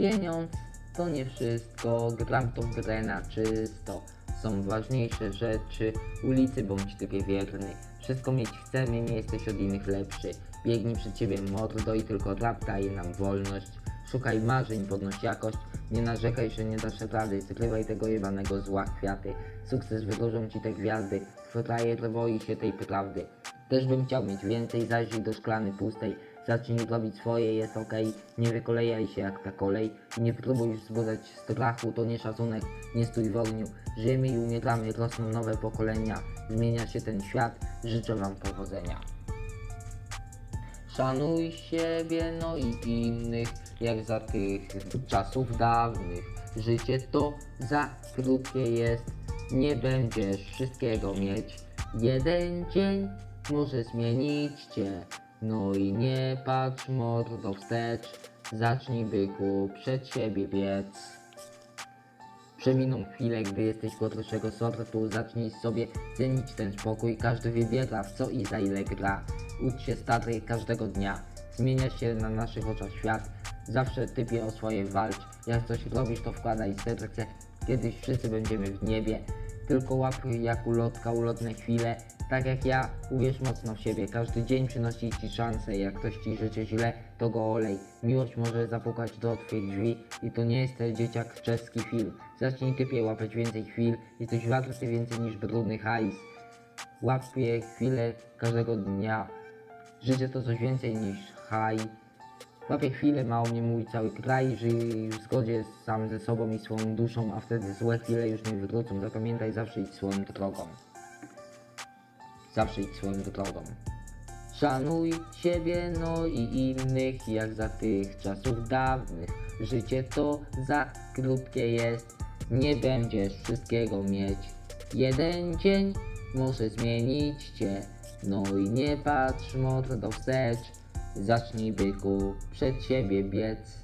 Pieniądz to nie wszystko, gram tą grę na czysto. Są ważniejsze rzeczy, ulicy bądź typie wierny. Wszystko mieć chcemy, nie jesteś od innych lepszy. Biegnij przed ciebie mordo i tylko rap daje nam wolność. Szukaj marzeń, podnoś jakość, nie narzekaj, że nie dasz rady, zakrywaj tego jebanego zła kwiaty. Sukces wydłużą ci te gwiazdy, frajer boi się tej prawdy. Też bym chciał mieć więcej, zajrzyj do szklany pustej. Zacznij robić swoje, jest okej. Nie wykolejaj się jak ta kolej. Nie próbuj wzbudzać strachu, to nie szacunek, nie stój w ogniu. Żyjemy i umieramy, rosną nowe pokolenia. Zmienia się ten świat, życzę wam powodzenia. Szanuj siebie, no i innych, jak za tych czasów dawnych. Życie to za krótkie jest, nie będziesz wszystkiego mieć. Jeden dzień może zmienić cię, no i nie patrz mordo wstecz. Zacznij byku przed siebie biec. Przeminą chwile, gdy jesteś gorszego sortu, zacznij sobie cenić ten spokój, każdy wybiera w co i za ile gra. Ucz się stary każdego dnia, zmienia się na naszych oczach świat, zawsze typie o swoje walcz, jak coś robisz to wkładaj serce, kiedyś wszyscy będziemy w niebie, tylko łap jak ulotka ulotne chwile, tak jak ja, uwierz mocno w siebie, każdy dzień przynosi ci szansę, jak ktoś ci życzy źle, to go olej, miłość może zapukać do twych drzwi. I to nie jest dzieciak czeski film, zacznij typie łapać więcej chwil, jesteś warty więcej niż brudny hajs, łapię chwilę każdego dnia, życie to coś więcej niż haj, Łapię chwilę, mało mnie mówi cały kraj, żyj w zgodzie sam ze sobą i swoją duszą, a wtedy złe chwile już nie wrócą. Zapamiętaj, zawsze idź swoją drogą. Zawsze idź swoją drogą. Szanuj siebie, no i innych, jak za tych czasów dawnych. Życie to za krótkie jest, nie będziesz wszystkiego mieć. Jeden dzień może zmienić cię, no i nie patrz mordo wstecz. Zacznij byku przed siebie biec.